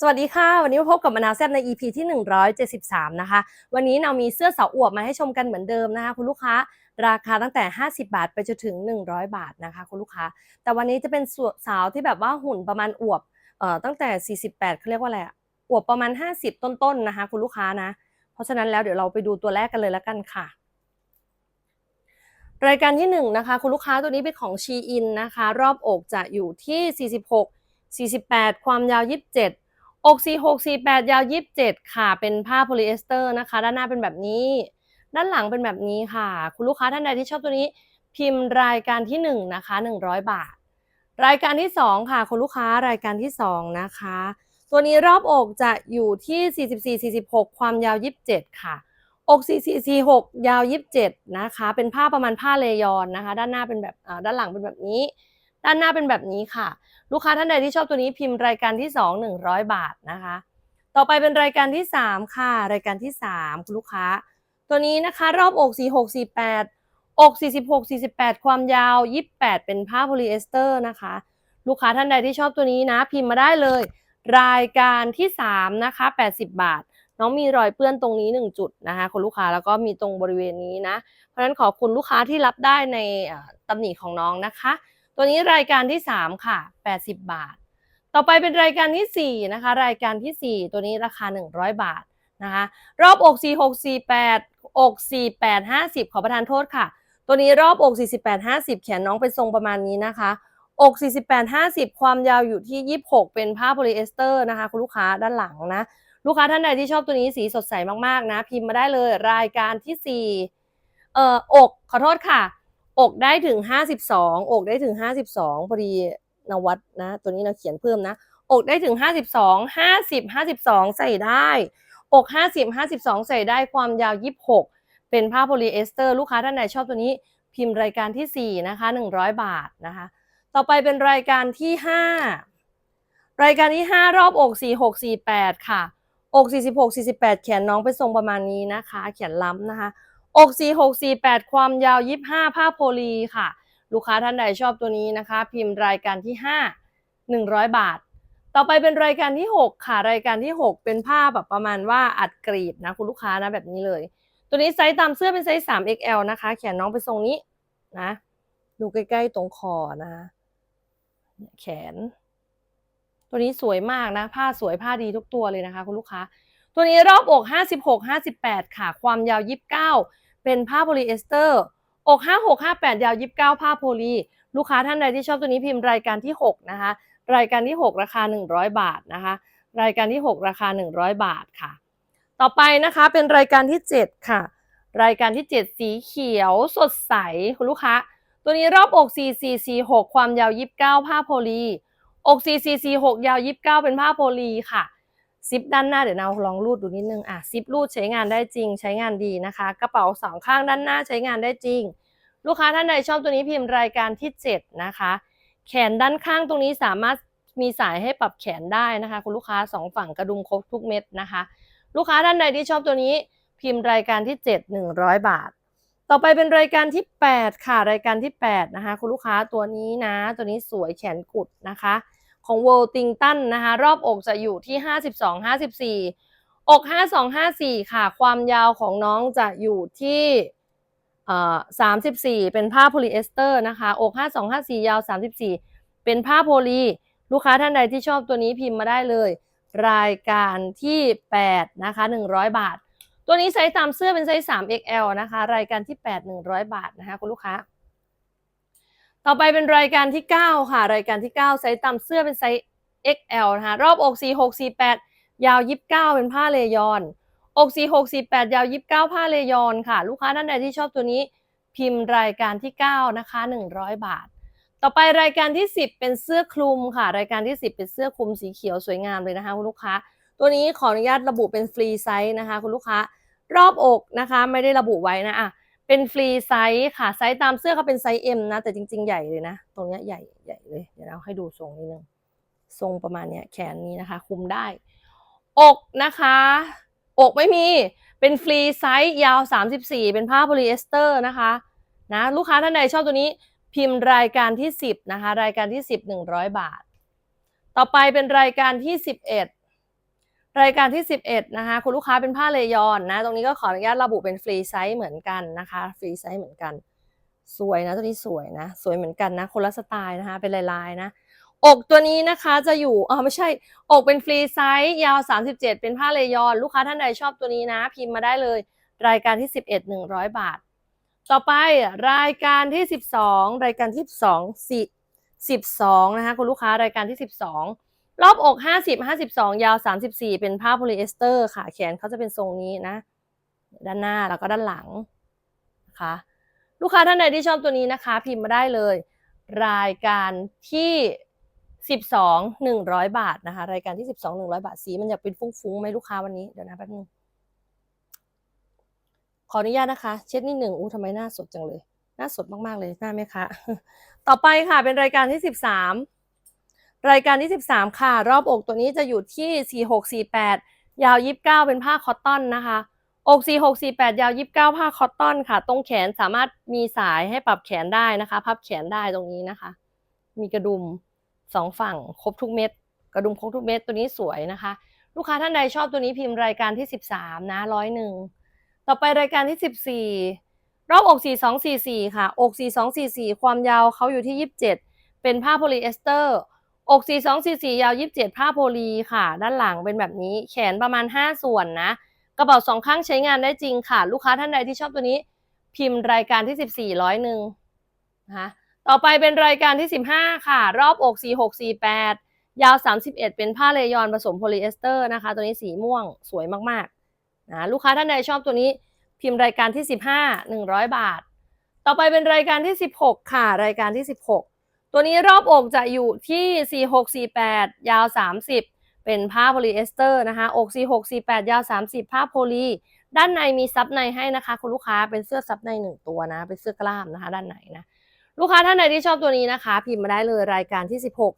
สวัสดีค่ะ วันนี้มาพบกับมนาวแซบใน EP ที่ 173 นะคะ วันนี้เรามีเสื้อสาวอวบมาให้ชมกันเหมือนเดิมนะคะ คุณลูกค้าราคาตั้งแต่ 50 บาทไปจนถึง 100 บาทนะคะ คุณลูกค้า แต่วันนี้จะเป็นสาวที่แบบว่าหุ่นประมาณอวบเอ่อตั้งแต่ 48เขาเรียกว่าอะไรอะอวบประมาณ 50 ต้นๆนะคะ คุณลูกค้านะ เพราะฉะนั้นแล้วเดี๋ยวเราไปดูตัวแรกกันเลยแล้วกันค่ะ รายการที่หนึ่งนะคะคุณลูกค้าตัวนี้เป็นของชีอินนะคะ รอบอกจะอยู่ที่ 46 48 ความยาว 27 อก46 48ยาว27ค่ะเป็นผ้าโพลีเอสเตอร์นะคะ ด้านหน้าเป็นแบบนี้ ด้านหลังเป็นแบบนี้ค่ะ คุณลูกค้าท่านใดที่ชอบตัวนี้พิมพ์รายการที่1นะคะ100บาท รายการที่2ค่ะคุณลูกค้ารายการที่2นะคะ ตัวนี้รอบอกจะอยู่ที่44 46ความยาว27ค่ะ อก44 46ยาว27นะคะ เป็นผ้าประมาณผ้าเลยอนนะคะ ด้านหน้าเป็นแบบด้านหลังเป็นแบบนี้ ด้านหน้าเป็นแบบนี้ค่ะ ลูกค้าท่านใดที่ชอบตัวนี้พิมพ์รายการที่ 2 100 บาทนะคะ ต่อไปเป็นรายการที่ 3 ค่ะ รายการที่ 3 คุณลูกค้า ตัวนี้นะคะรอบอก 46 48 อก 46 48 ความยาว 28 เป็นผ้าโพลีเอสเตอร์นะคะ ลูกค้าท่านใดที่ชอบตัวนี้นะ พิมพ์มาได้เลย รายการที่3นะคะ80 บาทน้องมีรอยเปื้อนตรงนี้ 1 จุดนะคะคุณลูกค้าแล้วก็มีตรงบริเวณนี้นะ เพราะฉะนั้นขอบคุณลูกค้าที่รับได้ในอ่าตำหนิของน้องนะคะ ตัวนี้รายการที่ 3 ค่ะ 80 บาท ต่อไปเป็นรายการที่ 4 นะคะ รายการที่ 4 ตัวนี้ราคา 100 บาทนะคะ รอบอก 46 48 อก 48 50 ขอประทานโทษค่ะ ตัวนี้รอบอก 48 50 แขนน้องเป็นทรงประมาณนี้นะคะ อก 48 50 ความยาวอยู่ที่ 26 เป็นผ้าโพลีเอสเตอร์นะคะ คุณลูกค้าด้านหลังนะ ลูกค้าท่านใดที่ชอบตัวนี้สีสดใสมากๆนะ พิมพ์มาได้เลยรายการที่ 4 เอ่อ อก ขอโทษค่ะ อกได้ถึง52องอกได้ถึง52พอดีนวัดนะ ตัวนี้เราเขียนเพิ่มนะ อกได้ถึง52 50 52ใส่ได้ อก50 52ใส่ได้ความยาว26เป็นผ้าโพลีเอสเตอร์ ลูกค้าท่านไหนชอบตัวนี้พิมพ์รายการที่4นะคะ100บาทนะคะ ต่อไปเป็นรายการที่5รายการที่5รอบอก46 48ค่ะ อก46 48แปดแขนน้องเป็นทรงประมาณนี้นะคะแขนล้ำนะคะ อก46 48 ความยาว 25 ผ้าโพลีค่ะ ลูกค้าท่านใดชอบตัวนี้นะคะ พิมพ์รายการที่ 5 100 บาท ต่อไปเป็นรายการที่ 6 ค่ะ รายการที่ 6 เป็นผ้าแบบประมาณว่าอัดกรีดนะคุณลูกค้านะแบบนี้เลย ตัวนี้ไซส์ตามเสื้อเป็นไซส์ 3XL นะคะ แขนน้องเป็นทรงนี้นะ ดูใกล้ ๆ ตรงคอนะคะแขน ตัวนี้สวยมากนะ ผ้าสวยผ้าดีทุกตัวเลยนะคะ คุณลูกค้า ตัวนี้รอบอก 56 58 ค่ะ ความยาว 29 เป็นผ้าโพลีเอสเตอร์อก56 58 ยาว 29 ผ้าโพลี ลูกค้าท่านใดที่ชอบตัวนี้พิมพ์รายการที่ 6 นะคะ รายการที่ 6 ราคา 100 บาทนะคะ รายการที่ 6 ราคา 100 บาทค่ะ ต่อไปนะคะเป็นรายการที่ 7 ค่ะ รายการที่ 7 สีเขียวสดใสคุณลูกค้า ตัวนี้รอบอก 4446 ความยาว 29 ผ้าโพลี อก 4446 ยาว 29 เป็นผ้าโพลีค่ะ ซิปด้านหน้าเดี๋ยวเราลองรูดดูนิดนึงอะซิปรูดใช้งานได้จริง ใช้งานดีนะคะ กระเป๋าสองข้างด้านหน้าใช้งานได้จริง ลูกค้าท่านใดชอบตัวนี้พิมพ์รายการที่ 7 นะคะ แขนด้านข้างตรงนี้สามารถมีสายให้ปรับแขนได้นะคะ คุณลูกค้าสองฝั่งกระดุมครบทุกเม็ดนะคะ ลูกค้าท่านใดที่ชอบตัวนี้พิมพ์รายการที่ 7 100 บาท ต่อไปเป็นรายการที่ 8 ค่ะรายการที่ 8 นะคะ คุณลูกค้าตัวนี้นะ ตัวนี้สวยแขนกุดนะคะ ของ World t i n g t o n นะคะ รอบอกจะอยู่ที่ 52 54 อก 5254 ค่ะ ความยาวของน้องจะอยู่ที่เอ่อ34เป็นผ้าโพลีเอสเตอร์นะคะ อก5254ยาว34เป็นผ้าโพลี ลูกค้าท่านใดที่ชอบตัวนี้พิมพ์มาได้เลย รายการที่8นะคะ100บาท ตัวนี้ไซส์ตามเสื้อเป็นไซส์ 3XL นะคะ รายการที่8 100บาทนะคะคุณลูกค้า ต่อไปเป็นรายการที่ 9 ค่ะ รายการที่ 9 ไซส์ตามเสื้อเป็นไซส์ XL นะคะ รอบอก 46 48 ยาว 29 เป็นผ้าเลยอน อก46 48 ยาว 29 ผ้าเลยอนค่ะ ลูกค้าท่านใดที่ชอบตัวนี้พิมพ์รายการที่ 9 นะคะ 100 บาท ต่อไปรายการที่ 10 เป็นเสื้อคลุมค่ะ รายการที่ 10 เป็นเสื้อคลุมสีเขียวสวยงามเลยนะคะคุณลูกค้า ตัวนี้ขออนุญาตระบุเป็นฟรีไซส์นะคะ คุณลูกค้ารอบอกนะคะ ไม่ได้ระบุไว้นะอะ เป็นฟรีไซส์ค่ะไซส์ตามเสื้อเขาเป็นไซส์ M นะ แต่จริง ๆ ใหญ่เลยนะ ตรงเนี้ยใหญ่ใหญ่เลยเดี๋ยวเราให้ดูทรงนิดนึงทรงประมาณเนี้ยแขนนี้นะคะ คุมได้ อกนะคะ อกไม่มีเป็นฟรีไซส์ยาว 34 เป็นผ้าโพลีเอสเตอร์นะคะนะลูกค้าท่านใดชอบตัวนี้พิมพ์รายการที่ 10นะคะรายการที่ 10 100 บาท ต่อไปเป็นรายการที่ 11 รายการที่ 11 นะคะ คุณลูกค้าเป็นผ้าเลยอนนะ ตรงนี้ก็ขออนุญาตระบุเป็นฟรีไซส์เหมือนกันนะคะ ฟรีไซส์เหมือนกัน สวยนะตัวนี้สวยนะ สวยเหมือนกันนะ คนละสไตล์นะคะ เป็นลายๆนะ อกตัวนี้นะคะจะอยู่อ๋อไม่ใช่ อกเป็นฟรีไซส์ยาว 37 เป็นผ้าเลยอน ลูกค้าท่านใดชอบตัวนี้นะ พิมพ์มาได้เลย รายการที่ 11 100 บาท ต่อไปรายการที่ 12 รายการที่ 12 4 12นะคะคุณลูกค้ารายการที่ 12 รอบอก 50 52 ยาว 34 เป็นผ้าโพลีเอสเตอร์ค่ะ แขนเขาจะเป็นทรงนี้นะ ด้านหน้าแล้วก็ด้านหลังนะคะลูกค้าท่านใดที่ชอบตัวนี้นะคะ พิมพ์มาได้เลย รายการที่ 12 100 บาทนะคะ รายการที่ 12 100 บาทสีมันอยากเป็นฟุ้งๆไหมลูกค้าวันนี้ เดี๋ยวนะแป๊บนึงขออนุญาตนะคะ เช็ดนิดหนึ่งอู้ทำไมหน้าสดจังเลย หน้าสดมากๆเลยหน้าไหมคะ ต่อไปค่ะเป็นรายการที่ 13 รายการที่ 13 ค่ะ รอบอกตัวนี้จะอยู่ที่ 4648 ยาว 29 เป็นผ้าคอตตอนนะคะ อก 4648 ยาว 29 ผ้าคอตตอนค่ะ ตรงแขนสามารถมีสายให้ปรับแขนได้นะคะ พับแขนได้ตรงนี้นะคะ มีกระดุมสองฝั่งครบทุกเม็ด กระดุมครบทุกเม็ดตัวนี้สวยนะคะ ลูกค้าท่านใดชอบตัวนี้พิมพ์รายการที่ 13 นะร้อยหนึ่งต่อไปรายการที่ 14 รอบอก 4244 ค่ะ อก 4244 ความยาวเขาอยู่ที่ 27 เป็นผ้าโพลีเอสเตอร์ อก4244ยาว27ผ้าโพลีค่ะ ด้านหลังเป็นแบบนี้ แขนประมาณ5ส่วนนะ กระเป๋าสองข้างใช้งานได้จริงค่ะ ลูกค้าท่านใดที่ชอบตัวนี้ พิมพ์รายการที่14ร้อยหนึ่งนะคะต่อไปเป็นรายการที่15ค่ะ รอบอก4648ยาว 31 เป็นผ้าเลยอนผสมโพลีเอสเตอร์นะคะ ตัวนี้สีม่วงสวยมากๆนะลูกค้าท่านใดชอบตัวนี้พิมพ์รายการที่ 15 100 บาท ต่อไปเป็นรายการที่ 16 ค่ะ รายการที่ 16 ตัวนี้รอบอกจะอยู่ที่ 4648 ยาว 30 เป็นผ้าโพลีเอสเตอร์นะคะอก 4648 ยาว 30 ผ้าโพลีด้านในมีซับในให้นะคะ คุณลูกค้าเป็นเสื้อซับในหนึ่งตัวนะ เป็นเสื้อกล้ามนะคะ ด้านในนะ ลูกค้าท่านใดที่ชอบตัวนี้นะคะ พิมพ์มาได้เลยรายการที่ 16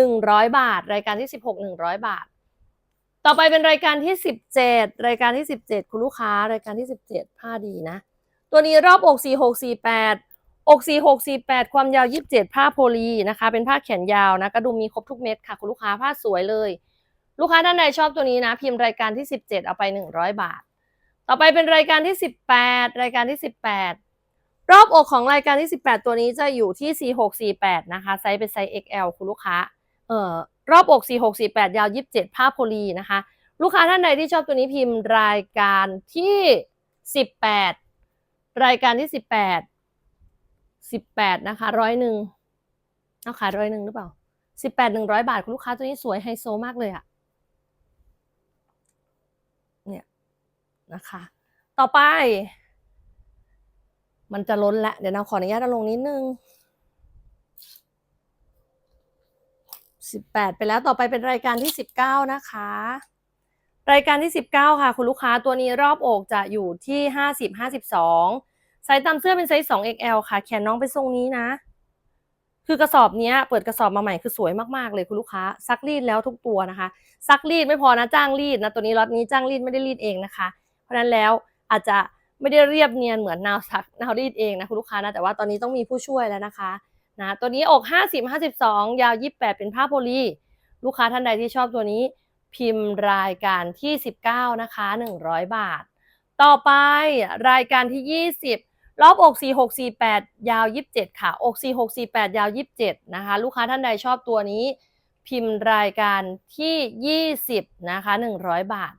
100 บาท รายการที่ 16 100 บาท ต่อไปเป็นรายการที่ 17 รายการที่ 17 คุณลูกค้ารายการที่ 17 ผ้าดีนะ ตัวนี้รอบอก 4648 อก4648ความยาว27ผ้าโพลีนะคะ เป็นผ้าแขนยาวนะกระดุมมีครบทุกเม็ดค่ะ คุณลูกค้าผ้าสวยเลย ลูกค้าท่านใดชอบตัวนี้นะ พิมพ์รายการที่17เอาไป100บาท ต่อไปเป็นรายการที่18รายการที่18รอบอกของรายการที่18ตัวนี้จะอยู่ที่4648นะคะ ไซส์เป็นไซส์ XL คุณลูกค้าเอ่อรอบอก 4648 ยาว 27 ผ้าโพลีนะคะ ลูกค้าท่านใดที่ชอบตัวนี้พิมพ์รายการที่ 18 รายการที่ 18 18นะคะร้อยหนึ่งเอาขายร้อยหนึ่งหรือเปล่า18 100บาทคุณลูกค้าตัวนี้สวยไฮโซมากเลยอะเนี่ยนะคะ ต่อไป มันจะล้นล้วเดี๋ยวเราขออนุญาตลงนิดนึง18ไปแล้วต่อไปเป็นรายการที่19นะคะ รายการที่19ค่ะ คุณลูกค้าตัวนี้รอบอกจะอยู่ที่50 52 ไซส์ตามเสื้อเป็นไซส์ 2XL ค่ะ แขนน้องเป็นทรงนี้นะ คือกระสอบนี้เปิดกระสอบมาใหม่คือสวยมากๆเลยคุณลูกค้า ซักรีดแล้วทุกตัวนะคะ ซักรีดไม่พอนะจ้างรีดนะตัวนี้ล็อตนี้จ้างรีดไม่ได้รีดเองนะคะ เพราะฉะนั้นแล้วอาจจะไม่ได้เรียบเนียนเหมือนนาวซักนาวรีดเองนะคุณลูกค้านะแต่ว่าตอนนี้ต้องมีผู้ช่วยแล้วนะคะนะตัวนี้อก 50 52 ยาว 28 เป็นผ้าโพลีลูกค้าท่านใดที่ชอบตัวนี้พิมพ์รายการที่ 19 นะคะ 100 บาท ต่อไปรายการที่ 20 รอบอก 4648 ยาว 27 ค่ะ อก 4648 ยาว 27 นะคะ ลูกค้าท่านใดชอบตัวนี้ พิมพ์รายการที่ 20 นะคะ 100 บาท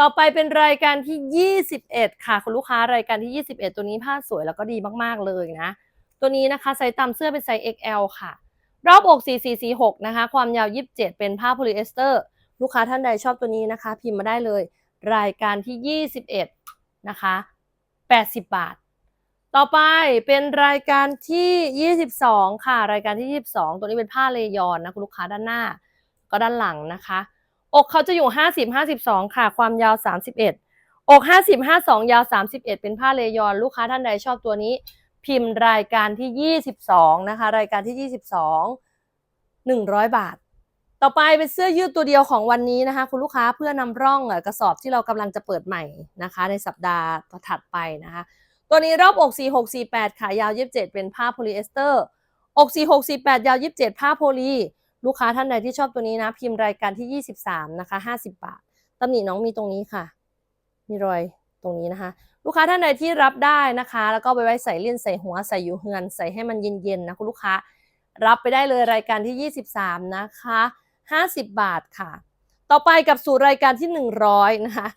ต่อไปเป็นรายการที่ 21 ค่ะ คุณลูกค้ารายการที่ 21 ตัวนี้ผ้าสวยแล้วก็ดีมาก ๆ เลยนะ ตัวนี้นะคะไซส์ตามเสื้อเป็นไซส์ XL ค่ะ รอบอก 4446 นะคะ ความยาว 27 เป็นผ้าโพลีเอสเตอร์ ลูกค้าท่านใดชอบตัวนี้นะคะ พิมพ์มาได้เลย รายการที่ 21 นะคะ 80 บาท ต่อไปเป็นรายการที่ 22 ค่ะ รายการที่ 22 ตัวนี้เป็นผ้าเลยอนนะคุณลูกค้าด้านหน้า ก็ด้านหลังนะคะ อกเขาจะอยู่ 50 52 ค่ะ ความยาว 31 อก 50 52 ยาว 31 เป็นผ้าเลยอน ลูกค้าท่านใดชอบตัวนี้ พิมพ์รายการที่ 22 นะคะ รายการที่ 22 100 บาท ต่อไปเป็นเสื้อยืดตัวเดียวของวันนี้นะคะ คุณลูกค้าเพื่อนำร่องกระสอบที่เรากำลังจะเปิดใหม่นะคะ ในสัปดาห์ถัดไปนะคะ ตัวนี้รอบอก 4648 ขายาว 27 เป็นผ้าโพลีเอสเตอร์ อก 4648 ยาว 27 ผ้าโพลี ลูกค้าท่านใดที่ชอบตัวนี้นะ พิมพ์รายการที่ 23 นะคะ 50 บาทตำหนิน้องมีตรงนี้ค่ะ มีรอยตรงนี้นะคะ ลูกค้าท่านใดที่รับได้นะคะ แล้วก็ไปไว้ใส่เลี่ยนใส่หัวใส่อยู่เฮือนใส่ให้มันเย็นๆนะคุณลูกค้า รับไปได้เลยรายการที่ 23 นะคะ 50 บาทค่ะ ต่อไปกับสู่รายการที่ 100 นะคะ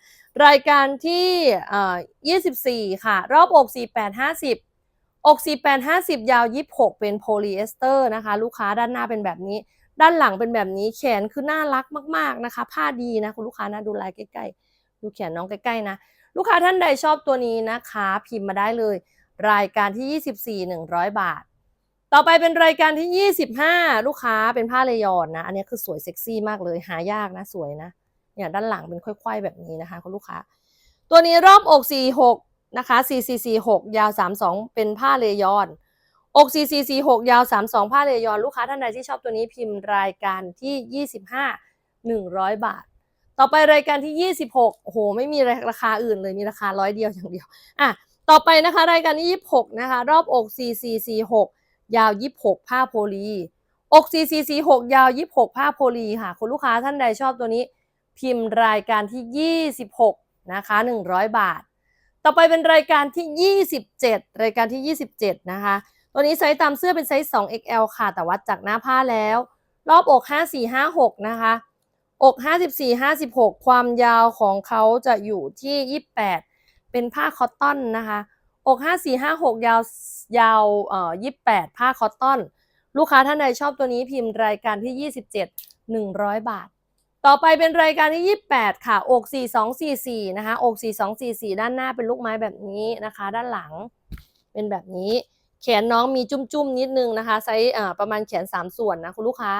รายการที่ 24 ค่ะ รอบอก 48 50 อก 48 50 ยาว 26 เป็นโพลีเอสเตอร์นะคะ ลูกค้าด้านหน้าเป็นแบบนี้ ด้านหลังเป็นแบบนี้ แขนคือน่ารักมาก ๆนะคะ ผ้าดีนะ คุณลูกค้านะดูลายใกล้ๆ ดูแขนน้องใกล้ๆนะ ลูกค้าท่านใดชอบตัวนี้นะคะ พิมพ์มาได้เลย รายการที่ 24 100 บาท ต่อไปเป็นรายการที่ 25 ลูกค้าเป็นผ้าเลยอนนะ อันนี้คือสวยเซ็กซี่มากเลย หายากนะ สวยนะ เนี่ยด้านหลังเป็นค่อยๆแบบนี้นะคะคุณลูกค้า ตัวนี้รอบอก 46 นะคะ 4446 ยาว 32 เป็นผ้าเลยอนอก4446 ยาว 32 ผ้าเลยอนลูกค้าท่านใดที่ชอบตัวนี้พิมพ์รายการที่ 25 100 บาท ต่อไปรายการที่ 26โอ้โหไม่มีราคาอื่นเลยมีราคาร้อยเดียวอย่างเดียวอะต่อไปนะคะรายการที่26นะคะรอบอก 4446 ยาว 26 ผ้าโพลีอก4446 ยาว 26 ผ้าโพลีค่ะคุณลูกค้าท่านใดชอบตัวนี้ พิมพ์รายการที่ 26 นะคะ 100 บาท ต่อไปเป็นรายการที่ 27 รายการที่ 27 นะคะ ตัวนี้ไซส์ตามเสื้อเป็นไซส์ 2XL ค่ะ แต่วัดจากหน้าผ้าแล้ว รอบอก 5456 นะคะ อก 54 56 ความยาวของเขาจะอยู่ที่ 28 เป็นผ้าคอตตอนนะคะ อก 54 56 ยาวยาวเอ่อ28 ผ้าคอตตอน ลูกค้าท่านใดชอบตัวนี้พิมพ์รายการที่ 27 100 บาท ต่อไปเป็นรายการที่ 28 ค่ะอก4244 นะคะอก4244 ด้านหน้าเป็นลูกไม้แบบนี้นะคะ ด้านหลังเป็นแบบนี้ แขนน้องมีจุ้มๆ นิดนึงนะคะไซส์ประมาณแขน 3 ส่วนนะคุณลูกค้า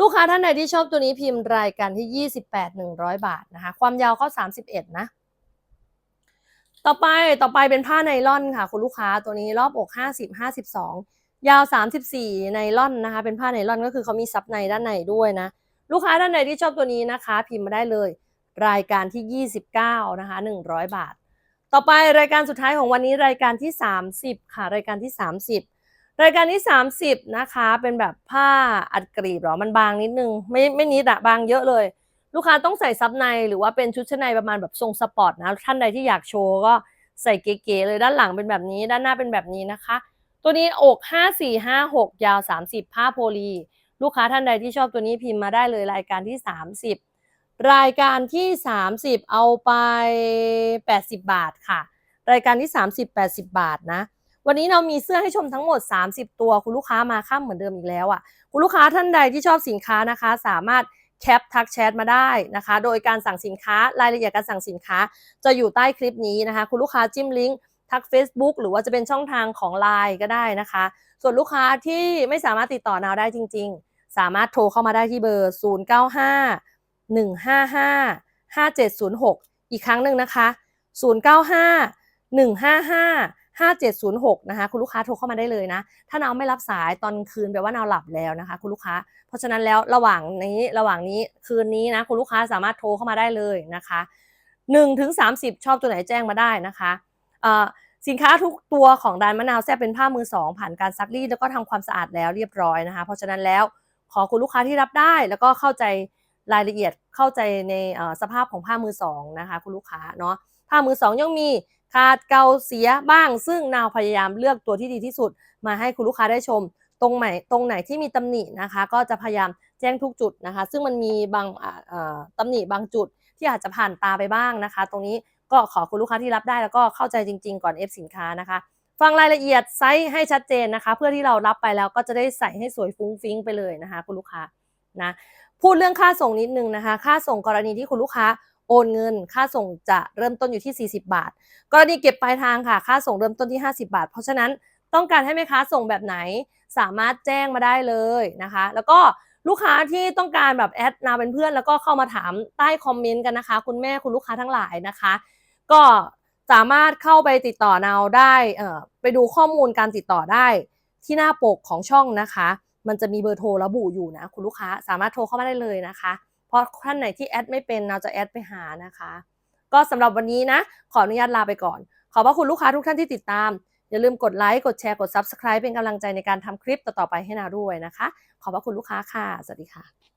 ลูกค้าท่านใดที่ชอบตัวนี้พิมพ์รายการที่ 28 100 บาทนะคะ ความยาวเขา31 นะ ต่อไปต่อไปเป็นผ้าไนล่อนค่ะ คุณลูกค้าตัวนี้รอบอก 50 52 ยาว 34 ไนล่อนนะคะ เป็นผ้าไนล่อนก็คือเขามีซับในด้านในด้วยนะ ลูกค้าท่านใดที่ชอบตัวนี้นะคะ พิมพ์มาได้เลย รายการที่ 29 นะคะ 100 บาท ต่อไปรายการสุดท้ายของวันนี้รายการที่ 30 ค่ะ รายการที่ 30 รายการที่ 30 นะคะ เป็นแบบผ้าอัดกรีบหรอ มันบางนิดนึง ไม่ไม่นิดอะบางเยอะเลย ลูกค้าต้องใส่ซับในหรือว่าเป็นชุดชั้นในประมาณแบบทรงสปอร์ตนะ ท่านใดที่อยากโชว์ก็ใส่เก๋ๆเลยด้านหลังเป็นแบบนี้ ด้านหน้าเป็นแบบนี้นะคะ ตัวนี้อก 5456 ยาว 30 ผ้าโพลี ลูกค้าท่านใดที่ชอบตัวนี้พิมพ์มาได้เลยรายการที่ 30 รายการที่ 30 เอาไป 80 บาทค่ะ รายการที่ 30 80 บาทนะ วันนี้เรามีเสื้อให้ชมทั้งหมด 30 ตัว คุณลูกค้ามาค่ำเหมือนเดิมอีกแล้วอะ คุณลูกค้าท่านใดที่ชอบสินค้านะคะ สามารถแคปทักแชทมาได้นะคะ โดยการสั่งสินค้ารายละเอียดการสั่งสินค้า จะอยู่ใต้คลิปนี้นะคะ คุณลูกค้าจิ้มลิงก์ ทัก Facebook หรือว่าจะเป็นช่องทางของ Line ก็ได้นะคะ ส่วนลูกค้าที่ไม่สามารถติดต่อนาวได้จริง ๆ สามารถโทรเข้ามาได้ที่เบอร์ 095 155 5706 อีกครั้งหนึ่งนะคะ 095 155 5706 นะคะ คุณลูกค้าโทรเข้ามาได้เลยนะ ถ้านาวไม่รับสายตอนคืนแปลว่านาวหลับแล้วนะคะ คุณลูกค้า เพราะฉะนั้นแล้วระหว่างนี้ระหว่างนี้คืนนี้นะคุณลูกค้าสามารถโทรเข้ามาได้เลยนะคะ1ถึง30 ชอบตัวไหนแจ้งมาได้นะคะ สินค้าทุกตัวของดานมะนาวแซ่บเป็นผ้ามือสองผ่านการซักรีดแล้วก็ทำความสะอาดแล้วเรียบร้อยนะคะ เพราะฉะนั้นแล้วขอคุณลูกค้าที่รับได้ แล้วก็เข้าใจรายละเอียดเข้าใจในสภาพของผ้ามือสองนะคะคุณลูกค้าเนาะผ้ามือสองยังมีขาดเกาเสียบ้าง ซึ่งนาวพยายามเลือกตัวที่ดีที่สุด มาให้คุณลูกค้าได้ชม ตรงไหนตรงไหนที่มีตำหนินะคะ ก็จะพยายามแจ้งทุกจุดนะคะ ซึ่งมันมีบางอ่าเอ่อตำหนิบางจุดที่อาจจะผ่านตาไปบ้างนะคะ ตรงนี้ ก็ขอคุณลูกค้าที่รับได้แล้วก็เข้าใจจริง ๆ ก่อนเอฟสินค้านะคะ ฟังรายละเอียดไซส์ให้ชัดเจนนะคะ เพื่อที่เรารับไปแล้วก็จะได้ใส่ให้สวยฟุ้งฟิ้งไปเลยนะคะ คุณลูกค้านะพูดเรื่องค่าส่งนิดนึงนะคะ ค่าส่งกรณีที่คุณลูกค้าโอนเงิน ค่าส่งจะเริ่มต้นอยู่ที่ 40 บาท กรณีเก็บปลายทางค่ะ ค่าส่งเริ่มต้นที่ 50 บาท เพราะฉะนั้นต้องการให้แม่ค้าส่งแบบไหนสามารถแจ้งมาได้เลยนะคะ แล้วก็ ลูกค้าที่ต้องการแบบแอดนาเป็นเพื่อน แล้วก็เข้ามาถามใต้คอมเมนต์กันนะคะ คุณแม่คุณลูกค้าทั้งหลายนะคะ ก็สามารถเข้าไปติดต่อนาวได้เอ่อไปดูข้อมูลการติดต่อได้ที่หน้าปกของช่องนะคะ มันจะมีเบอร์โทรระบุอยู่นะ คุณลูกค้าสามารถโทรเข้ามาได้เลยนะคะ เพราะท่านไหนที่แอดไม่เป็นเราจะแอดไปหานะคะ ก็สำหรับวันนี้นะ ขออนุญาตลาไปก่อน ขอบพระคุณลูกค้าทุกท่านที่ติดตาม อย่าลืมกดไลค์ กดแชร์ กด Subscribe เป็นกำลังใจในการทำคลิปต่อๆไปให้นาด้วยนะคะ ขอบพระคุณลูกค้าค่ะ สวัสดีค่ะ